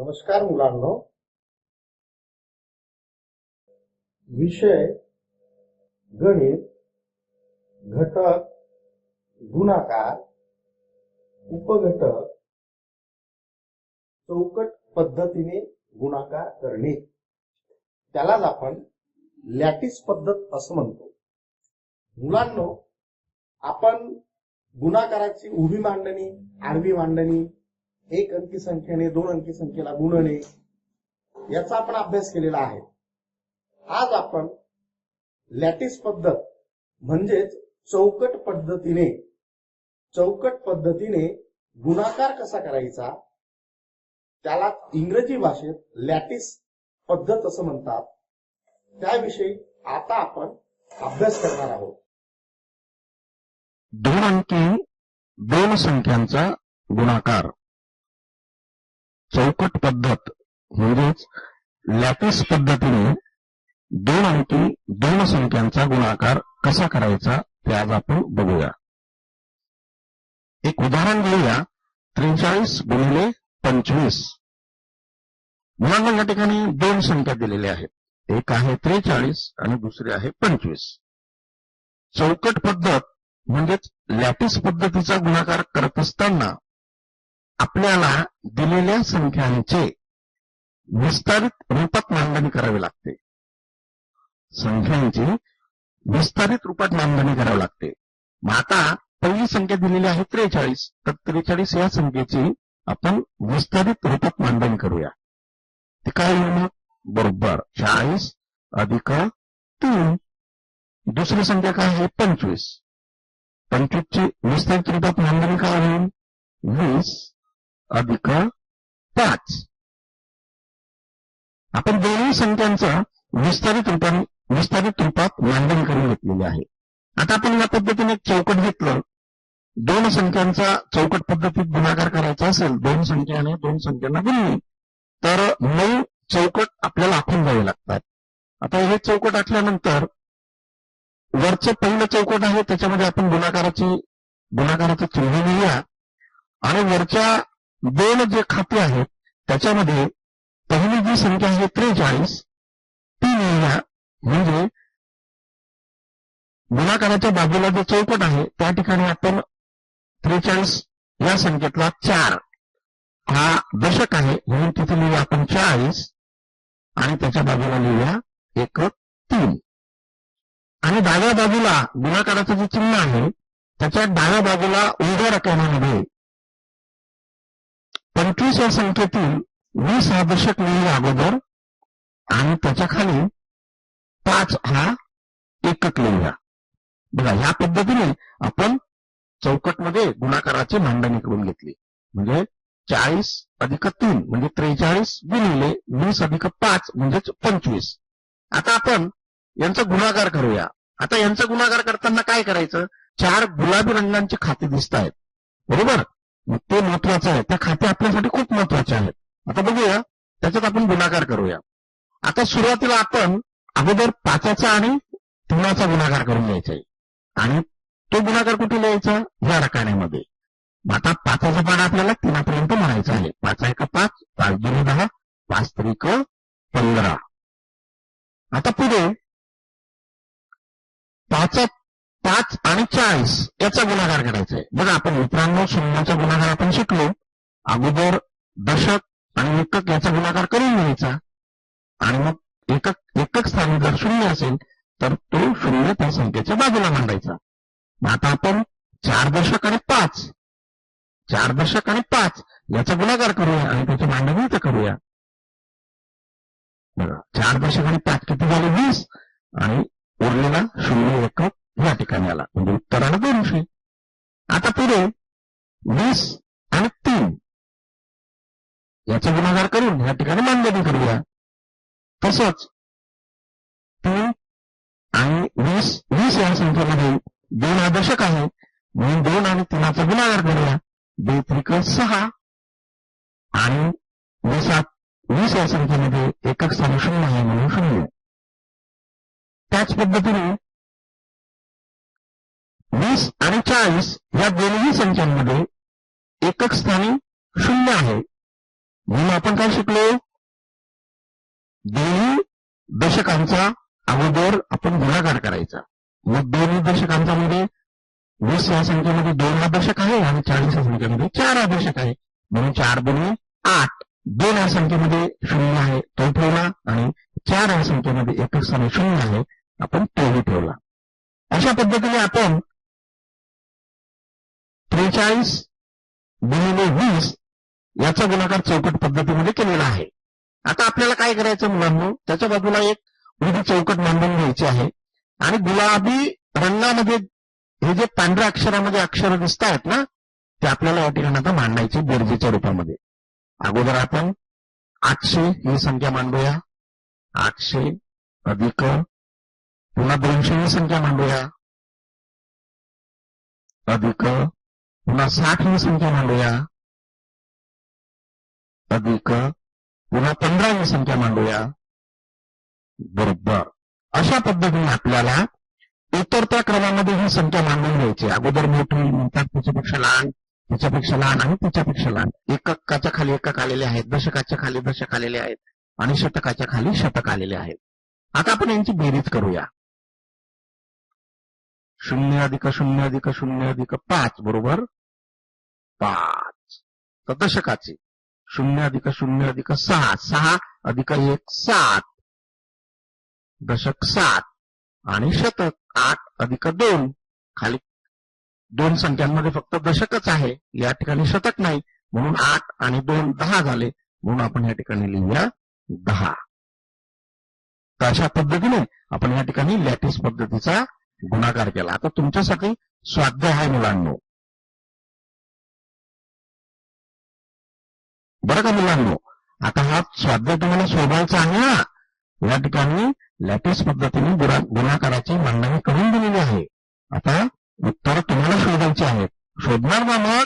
नमस्कार मुलांनो. विषय गणित घटक गुणाकार उपघटक चौकट पद्धतीने गुणाकार करणे. त्यालाच आपण लॅटिस पद्धत असं म्हणतो. मुलांनो आपण गुणाकाराची उभी मांडणी आडवी मांडणी एक अंकी संख्येने दोन अंकी संख्येला गुणणे याचा आपण अभ्यास केलेला आहे. आज आपण लॅटिस पद्धत म्हणजेच चौकट पद्धतीने चौकट पद्धतीने गुणाकार कसा करायचा? त्याला इंग्रजी भाषेत लॅटिस पद्धत असं म्हणतात. त्याविषयी आता आपण अभ्यास करणार आहोत. दोन अंकी दोन संख्यांचा गुणाकार. चौकट पद्धत म्हणजेच लॅटिस पद्धतीने दोन अंकी दोन संख्यांचा गुणाकार कसा करायचा ते आज आपण बघूया. एक उदाहरण घेऊया. त्रेचाळीस गुणिले पंचवीस. मुलांना या ठिकाणी दोन संख्या दिलेल्या आहेत. एक आहे त्रेचाळीस आणि दुसरी आहे पंचवीस. चौकट पद्धत म्हणजेच लॅटिस पद्धतीचा गुणाकार करत असताना आपल्याला दिलेल्या संख्यांचे विस्तारित रूपात मांडणी करावी लागते. संख्यांची विस्तारित रूपात मांडणी करावी लागते. मग आता पहिली संख्या दिलेली आहे त्रेचाळीस. तर त्रेचाळीस या संख्येची आपण विस्तारित रूपात मांडणी करूया. ते काय होईल बरोबर. चाळीस अधिक तीन. दुसरी संख्या काय आहे? पंचवीस. पंचवीसची विस्तारित रूपात मांडणी काय होईल वीस. अधिक पाच. आपण दोन्ही संख्यांचा विस्तारित रूपाने विस्तारित रूपात मांडणी करून घेतलेली आहे. आता आपण या पद्धतीने एक चौकट घेतलं. दोन संख्यांचा चौकट पद्धतीत गुणाकार करायचा असेल दोन संख्याने दोन संख्यांना गुणली तर नऊ चौकट आपल्याला आखून द्यावे लागतात. आता हे चौकट आखल्यानंतर वरचं पहिलं चौकट आहे त्याच्यामध्ये आपण गुणाकाराची गुणाकाराचं चिन्ह लिहूया. आणि वरच्या दोन जे खाते आहेत त्याच्यामध्ये पहिली जी संख्या आहे त्रेचाळीस ती लिहूया म्हणजे गुणाकाराच्या बाजूला जो चौकट आहे त्या ठिकाणी आपण त्रेचाळीस या संख्येतला चार हा दशक आहे म्हणून तिथे लिहूया आपण चाळीस आणि त्याच्या बाजूला लिहूया एक तीन. आणि डाव्या बाजूला गुणाकाराचं जे चिन्ह आहे त्याच्या डाव्या बाजूला उभ्या रकमामध्ये एकवीस या संख्येतील वीस हा दशक लिहिला अगोदर आणि त्याच्याखाली पाच हा एकक लिहूया. बघा ह्या पद्धतीने आपण चौकटमध्ये गुणाकाराची मांडणी करून घेतली. म्हणजे चाळीस अधिक तीन म्हणजे त्रेचाळीस गुणिले वीस अधिक पाच म्हणजेच पंचवीस. आता आपण यांचा गुणाकार करूया. आता यांचा गुणाकार करताना काय करायचं? चार गुलाबी रंगांची खाती दिसत आहेत बरोबर? ते महत्वाचं आहे. त्या खाते आपल्यासाठी खूप महत्त्वाचे आहेत. आता बघूया त्याच्यात आपण गुणाकार करूया. आता सुरुवातीला आपण अगोदर पाचाचा आणि तीनाचा गुणाकार करून घ्यायचा आहे. आणि तो गुणाकार कुठे लिहायचा? या रकाण्यामध्ये आता पाचाचा पाडा आपल्याला तीनापर्यंत म्हणायचा आहे. पाच एका पाच पाच दोन दहा पाच त्रिक पंधरा. आता पुढे पाच पाच आणि चाळीस याचा गुणाकार करायचा आहे बघा आपण मित्रांनो शून्याचा गुणाकार आपण शिकलो. अगोदर दशक आणि एकक याचा गुणाकार करून घ्यायचा. आणि मग एकक एकक स्थानी जर शून्य असेल तर तो शून्य त्या संख्येच्या बाजूला मांडायचा. मग आता आपण चार दशक आणि पाच. चार दशक आणि पाच याचा गुणाकार करूया आणि त्याची मांडणी तर करूया. बघा चार दशक आणि पाच किती झाले? वीस. आणि उरलेला शून्य एकक या ठिकाणी आला. म्हणजे उत्तर आलं दोनशे आता पुढे वीस आणि तीन. याचा गुणाकार करून या ठिकाणी मांडणी करूया. तसंच तीन आणि वीस वीस या संख्येमध्ये दोन आदर्शक आहे. म्हणून दोन आणि तीनाचा गुणाकार करूया. दो त्रिक सहा आणि वीसात वीस या संख्येमध्ये एकक स्थानी शून्य आहे म्हणून शून्य. त्याच पद्धतीने वीस आणि चाळीस या दोन्ही संख्यांमध्ये एकक स्थानी शून्य आहे. म्हणून आपण काय शिकलो? दोन्ही दशकांचा अगोदर आपण गुणाकार करायचा. मग दोन्ही दशकांचा मध्ये वीस या संख्येमध्ये दोन हा दशक आहे आणि चाळीस या संख्येमध्ये चार हा दशक आहे. म्हणून चार दोन्ही आठ. दोन या संख्येमध्ये शून्य आहे तो ठेवला आणि चार या संख्येमध्ये एकच स्थानी शून्य आहे. आपण तोही ठेवला. अशा पद्धतीने आपण त्रेचाळीस गुणिले वीस याचा गुणाकार चौकट पद्धतीमध्ये केलेला आहे. आता आपल्याला काय करायचं मुलांनो? त्याच्या बाजूला एक उभी चौकट मांडून घ्यायची आहे. आणि गुलाबी रंगामध्ये हे जे पांढऱ्या अक्षरामध्ये अक्षर दिसत आहेत ना ते आपल्याला या ठिकाणी आता मांडायचे बेरजेच्या रूपामध्ये. अगोदर आपण आठशे ही संख्या मांडूया. आठशे अधिक पुन्हा दोनशे ही संख्या मांडूया. अधिक पुन्हा साठ ही संख्या मांडूया. अधिक पुन्हा पंधरा ही संख्या मांडूया. बरोबर. अशा पद्धतीने आपल्याला इतर त्या क्रमामध्ये ही संख्या मांडून घ्यायची. अगोदर मोठी म्हणतात त्याच्यापेक्षा लहान त्याच्यापेक्षा लहान आणि त्याच्यापेक्षा लहान. एककाच्या खाली एकक आलेले आहेत दशकाच्या खाली दशक आलेले आहेत आणि शतकाच्या खाली शतक आलेले आहेत. आता आपण यांची बेरीज करूया. शून्य अधिक शून्य अधिक शून्य अधिक पाच बरोबर? पाच. तर दशकाचे. शून्य अधिक शून्य अधिक सहा. सहा अधिक एक सात. दशक सात आणि शतक आठ अधिक दोन. खाली दोन संख्यांमध्ये फक्त दशकच आहे. या ठिकाणी शतक नाही. म्हणून आठ आणि दोन दहा झाले. म्हणून आपण या ठिकाणी लिहूया दहा. तर अशा पद्धतीने आपण या ठिकाणी लॅटिस पद्धतीचा गुणाकार केला. आता तुमच्यासाठी स्वाध्याय आहे मुलांनो. बरं का मुलांनो? आता हा स्वाध्याय तुम्हाला सोडवायचा आहे ना? या ठिकाणी लॅटिस पद्धतीने गुणा- गुणाकाराची मांडणी करून दिलेली आहे. आता उत्तर तुम्हाला शोधायची आहेत. शोधणार ना मग